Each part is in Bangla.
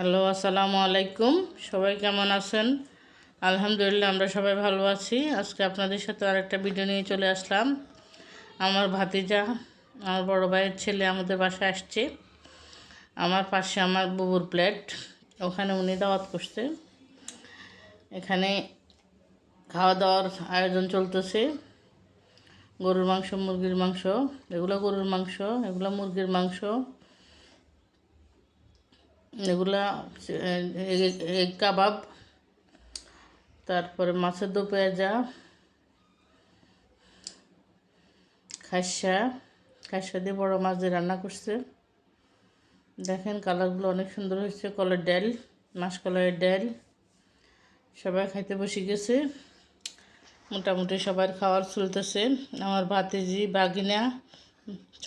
হ্যালো, আসসালামু আলাইকুম। সবাই কেমন আছেন? আলহামদুলিল্লাহ, আমরা সবাই ভালো আছি। আজকে আপনাদের সাথে আরেকটা ভিডিও নিয়ে চলে আসলাম। আমার ভাতিজা, আমার বড় ভাইয়ের ছেলে আমাদের বাসায় আসছে। আমার পাশে আমার বুবুর প্লেট ওখানে উনি দাওয়াত করছে। এখানে খাওয়া দাওয়ার আয়োজন চলতেছে। গরুর মাংস, মুরগির মাংস, এগুলো গরুর মাংস, এগুলো মুরগির মাংস। এগুলা এগ কাবাব, তারপরে মাছের দো পেঁয়াজা, খাসা খাসা দিয়ে বড়ো মাছ দিয়ে রান্না করছে। দেখেন কালারগুলো অনেক সুন্দর হয়েছে, কলের ডাল মাসকলাইয়ের ডাল, সবাই খাইতে বসে গেছে। মোটামুটি সবার খাওয়ার চলতেছে। আমার ভাতিজি বাগিনা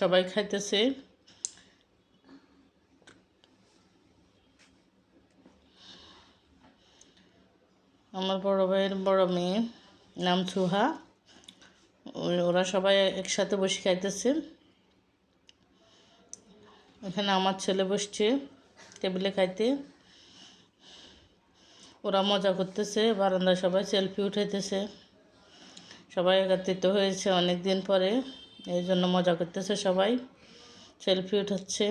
সবাই খাইতেছে। আমার বড় ভাইয়ের বড় মেয়ে, নাম সুহা। ওরা সবাই একসাথে বসে খাইতেছে। এখানে আমার ছেলে বসছে টেবিলে খাইতে। ওরা মজা করতেছে, বারান্দায় সবাই সেলফি উঠাইতেছে। সবাই একত্রিত হয়েছে অনেক দিন পরে, এই জন্য মজা করতেছে সবাই। সেলফি উঠাচ্ছে।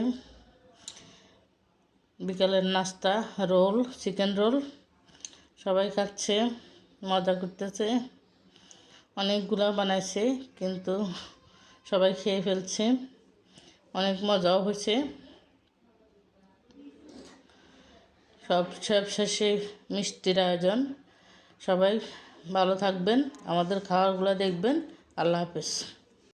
বিকালের নাস্তা, রোল চিকেন রোল সবাই খাচ্ছে, মজা করতেছে। অনেকগুলো বানাইছে, কিন্তু সবাই খেয়ে ফেলছে। অনেক মজাও হয়েছে। সব সব শেষে মিষ্টির আয়োজন। সবাই ভালো থাকবেন, আমাদের খাওয়ারগুলো দেখবেন। আল্লাহ হাফেজ।